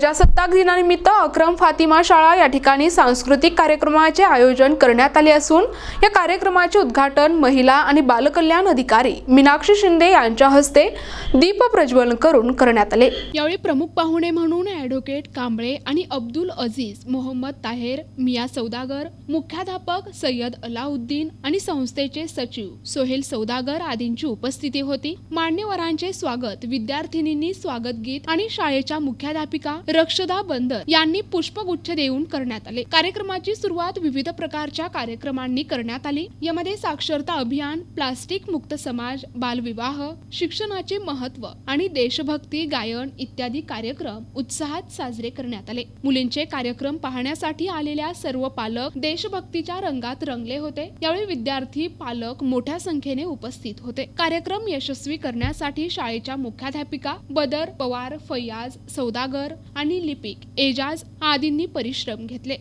प्रजासत्ताक दिनानिमित्त अक्रम फातिमा शाळा या ठिकाणी सांस्कृतिक कार्यक्रमाचे आयोजन करण्यात आले असून या कार्यक्रमाचे उद्घाटन महिला आणि बालकल्याण अधिकारी मीनाक्षी शिंदे यांच्या हस्ते दीप प्रज्वलन करून करण्यात आले. यावेळी प्रमुख पाहुणे म्हणून ॲडव्होकेट कांबळे आणि अब्दुल अजीज मोहम्मद ताहेर मिया सौदागर मुख्याध्यापक सय्यद अलाउद्दीन आणि संस्थेचे सचिव सोहेल सौदागर आदींची उपस्थिती होती. मान्यवरांचे स्वागत विद्यार्थिनींनी स्वागत गीत आणि शाळेच्या मुख्याध्यापिका रक्षदा बंदर यांनी पुष्पगुच्छ देऊन करण्यात आले. कार्यक्रमाची सुरुवात विविध प्रकारच्या कार्यक्रमांनी करण्यात आली. यामध्ये साक्षरता अभियान प्लास्टिक मुक्त समाज बालविवाह शिक्षणाचे महत्त्व आणि देशभक्ती गायन इत्यादी कार्यक्रम उत्साहात साजरे करण्यात आले. मुलींचे कार्यक्रम पाहण्यासाठी आलेल्या सर्व पालक देशभक्तीच्या रंगात रंगले होते. यावेळी विद्यार्थी पालक मोठ्या संख्येने उपस्थित होते. कार्यक्रम यशस्वी करण्यासाठी शाळेच्या मुख्याध्यापिका बदर पवार फैयाज सौदागर आणि लिपिक एजाज आदींनी परिश्रम घेतले.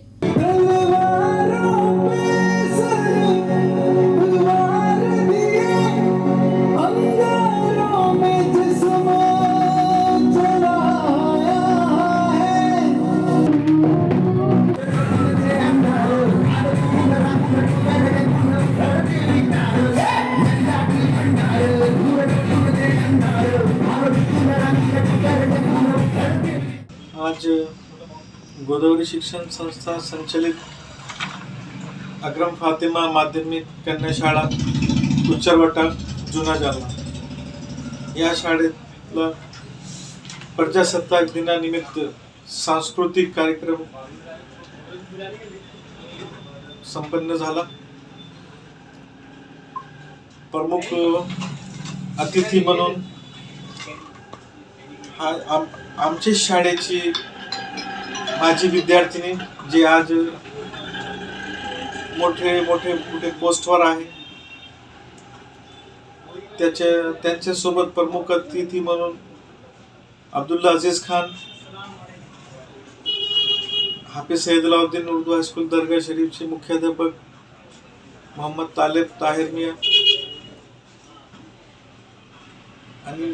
आज गोदावरी शिक्षण संस्था संचलित अक्रम फातिमा माध्यमिक कन्या शाळा उच्चरवाटा जुना जालना या शाळेतला प्रजासत्ताक दिनानिमित्त सांस्कृतिक कार्यक्रम संपन्न झाला. प्रमुख अतिथी म्हणून हा आम आमच्या शाळेची माझी विद्यार्थिनी जे आज मोठे मोठे मोठे पोस्टवर आहे. त्याच्या त्यांच्यासोबत प्रमुख अतिथी म्हणून अब्दुल्ला अजीज खान हाफिज सैदलाउद्दीन उर्दू हायस्कूल दर्गा शरीफचे मुख्याध्यापक मोहम्मद तालेब ताहिर मिया आणि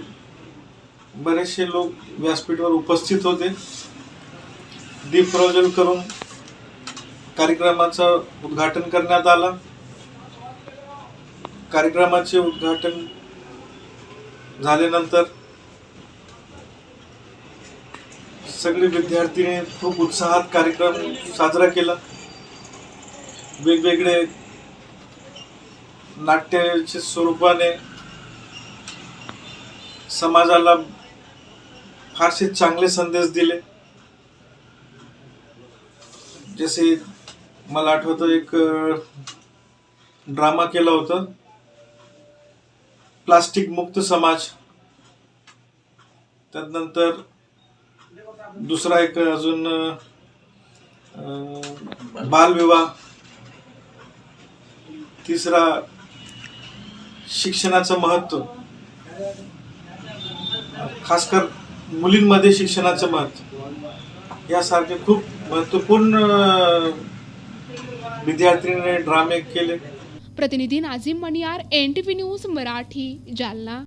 बरेचसे लोक व्यासपीठावर उपस्थित होते. दीप प्रज्वलन करून कार्यक्रमाचं उद्घाटन करण्यात आलं. कार्यक्रमाचे उद्घाटन झाल्यानंतर सगळे विद्यार्थीने खूप उत्साहात कार्यक्रम साजरा केला. वेगवेगळे नाट्याच्या स्वरूपाने समाजाला फारसे चांगले संदेश दिले. जसे मला आठवतं एक ड्रामा केला होता. प्लास्टिक मुक्त समाज. त्यानंतर दुसरा एक अजून बालविवाह. तिसरा शिक्षणाचं महत्त्व खासकर मुलींमध्ये शिक्षणाचं महत्त्व यासारखे खूप महत्त्वपूर्ण अं, विद्यार्थ्यांनी ड्रामे केले प्रतिनिधी Nazim Maniyar N T V news Marathi Jalna.